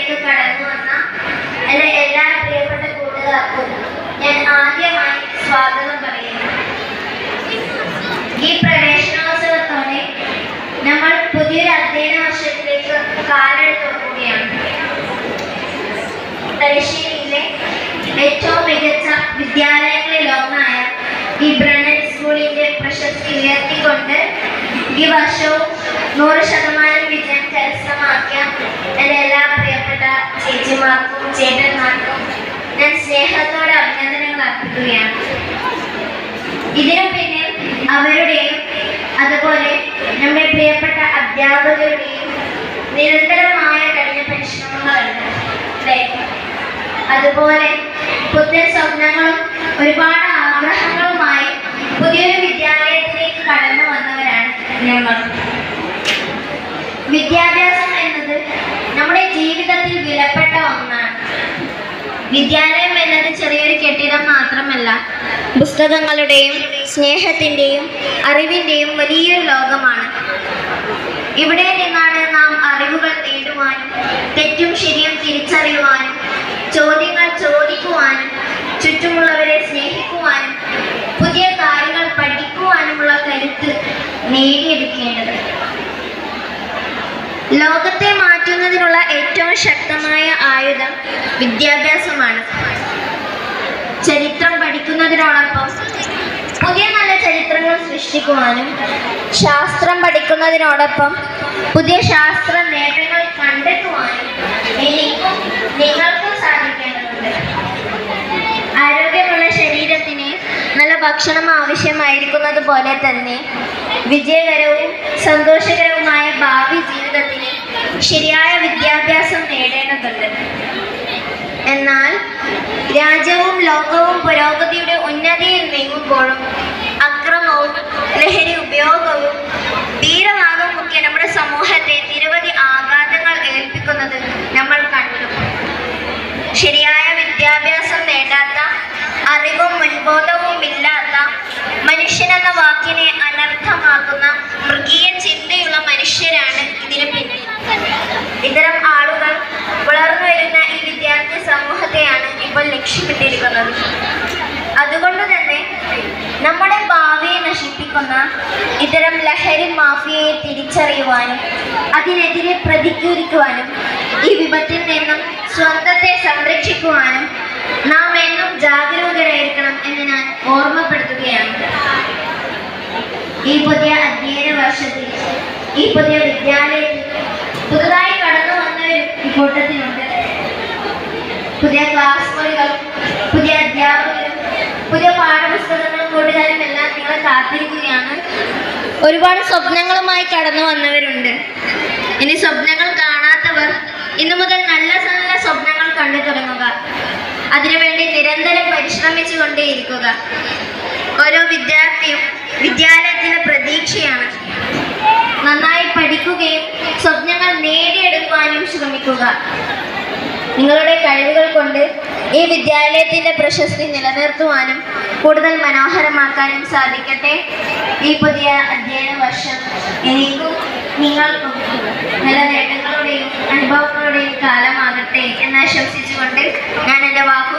കലാലയത്തിലേക്ക് കടന്നു വന്ന എന്റെ എല്ലാ പ്രിയപ്പെട്ട കൂട്ടുകാർക്കും ഞാൻ ആദ്യമായി സ്വാഗതം പറയുന്നു. ഈ പ്രവേശനോത്സവത്തോടെ നമ്മൾ പുതിയൊരു അധ്യയന വർഷത്തിലേക്ക് കാലെടുത്തുകയാണ് തലശ്ശേരിയിലെ ഏറ്റവും മികച്ച വിദ്യാലയങ്ങളിൽ ഒന്നായ ഈ ബ്രണ്ണൻ സ്കൂളിന്റെ പ്രശസ്തി ഉയർത്തിക്കൊണ്ട് ഈ വർഷവും നൂറ് ശതമാനം വിജയം കരസ്ഥമാക്കിയ എന്റെ ചേച്ചിമാർക്കും ചേട്ടന്മാർക്കും ഞാൻ സ്നേഹത്തോടെ അഭിനന്ദനങ്ങൾ അർപ്പിക്കുകയാണ്. ഇതിനു പിന്നിൽ അവരുടെയും അതുപോലെ നമ്മുടെ പ്രിയപ്പെട്ട അധ്യാപകരുടെയും നിരന്തരമായ കഠിന പരിശ്രമങ്ങളുണ്ട് അതുപോലെ പുത്തൻ സ്വപ്നങ്ങളും ഒരുപാട് ആഗ്രഹങ്ങളുമായി പുതിയൊരു വിദ്യാലയത്തിലേക്ക് കടന്നു വന്നവരാണ് ഞങ്ങൾ. വിദ്യാഭ്യാസം നമ്മുടെ ജീവിതത്തിൽ വിലപ്പെട്ട ഒന്നാണ്. വിദ്യാലയം എന്നത് ചെറിയൊരു കെട്ടിടം മാത്രമല്ല പുസ്തകങ്ങളുടെയും സ്നേഹത്തിന്റെയും അറിവിന്റെയും വലിയൊരു ലോകമാണ്. ഇവിടെ നിന്നാണ് നാം അറിവുകൾ നേടുവാനും തെറ്റും ശരിയും തിരിച്ചറിയുവാനും ചോദ്യങ്ങൾ ചോദിക്കുവാനും ചുറ്റുമുള്ളവരെ സ്നേഹിക്കുവാനും പുതിയ കാര്യങ്ങൾ പഠിക്കുവാനുമുള്ള കരുത്ത് നേടിയെടുക്കേണ്ടത് ലോകത്തെ മാറ്റുന്നതിനുള്ള ഏറ്റവും ശക്തമായ ആയുധം വിദ്യാഭ്യാസമാണ്. ചരിത്രം പഠിക്കുന്നതിനോടൊപ്പം പുതിയ നല്ല ചരിത്രങ്ങൾ സൃഷ്ടിക്കുവാനും ശാസ്ത്രം പഠിക്കുന്നതിനോടൊപ്പം പുതിയ ശാസ്ത്ര ഭക്ഷണം ആവശ്യമായിരിക്കുന്നത് പോലെ തന്നെ വിജയകരവും സന്തോഷകരവുമായ ഭാവി ജീവിതത്തിന് ശരിയായ വിദ്യാഭ്യാസം നേടേണ്ടതുണ്ട്. എന്നാൽ രാജ്യവും ലോകവും പുരോഗതിയുടെ ഉന്നതിയിൽ നീങ്ങുമ്പോഴും അക്രമവും ലഹരി ഉപയോഗവും തീരവാദവും ഒക്കെ നമ്മുടെ സമൂഹത്തെ നിരവധി ആഘാതങ്ങൾ ഏൽപ്പിക്കുന്നത് നമ്മൾ കണ്ടു. ശരിയായ വിദ്യാഭ്യാസം നേടാത്ത അറിവും മുൻബോധവും ഇപ്പോൾ ലക്ഷ്യമിട്ടിരിക്കുന്നത് അതുകൊണ്ട് തന്നെ നമ്മുടെ ഭാവിയെ നശിപ്പിക്കുന്ന ഇത്തരം ലഹരി മാഫിയയെ തിരിച്ചറിയുവാനും അതിനെതിരെ പ്രതികൂലിക്കുവാനും ഈ വിപത്തിൽ നിന്നും സ്വന്തത്തെ സംരക്ഷിക്കുവാനും നാം എന്നും ജാഗരൂകരായിരിക്കണം എന്ന് ഞാൻ ഓർമ്മപ്പെടുത്തുകയാണ്. ഈ പുതിയ അധ്യയന വർഷത്തിൽ ഈ പുതിയ വിദ്യാലയത്തിൽ പുതുതായി കടന്നു വന്നവരും ഈ കൂട്ടത്തിലുണ്ട് പുതിയ ക്ലാസ് മുറികളും പുതിയ അധ്യാപകരും പുതിയ പാഠപുസ്തകങ്ങളും കൂട്ടുകാരും എല്ലാം നിങ്ങളെ കാത്തിരിക്കുകയാണ്. ഒരുപാട് സ്വപ്നങ്ങളുമായി കടന്നു വന്നവരുണ്ട്. ഇനി സ്വപ്നങ്ങൾ കാണാത്തവർ ഇന്നു മുതൽ നല്ല നല്ല സ്വപ്നങ്ങൾ കണ്ടു തുടങ്ങുക. അതിനുവേണ്ടി നിരന്തരം പരിശ്രമിച്ചു കൊണ്ടേയിരിക്കുക ഓരോ വിദ്യാർത്ഥിയും വിദ്യാലയത്തിന്റെ പ്രതീക്ഷയാണ്. നന്നായി പഠിക്കുകയും സ്വപ്നങ്ങൾ നേടിയെടുക്കുവാനും ശ്രമിക്കുക. നിങ്ങളുടെ കഴിവുകൾ കൊണ്ട് ഈ വിദ്യാലയത്തിന്റെ പ്രശസ്തി നിലനിർത്തുവാനും കൂടുതൽ മനോഹരമാക്കാനും സാധിക്കട്ടെ. ഈ പുതിയ അധ്യയന വർഷം എനിക്കും നിങ്ങൾക്കും നല്ല നേട്ടങ്ങളുടെയും അനുഭവങ്ങളുടെയും കാലമാകട്ടെ എന്ന് ആശംസിച്ചുകൊണ്ട് ഞാൻ എന്റെ വാക്കുകൾ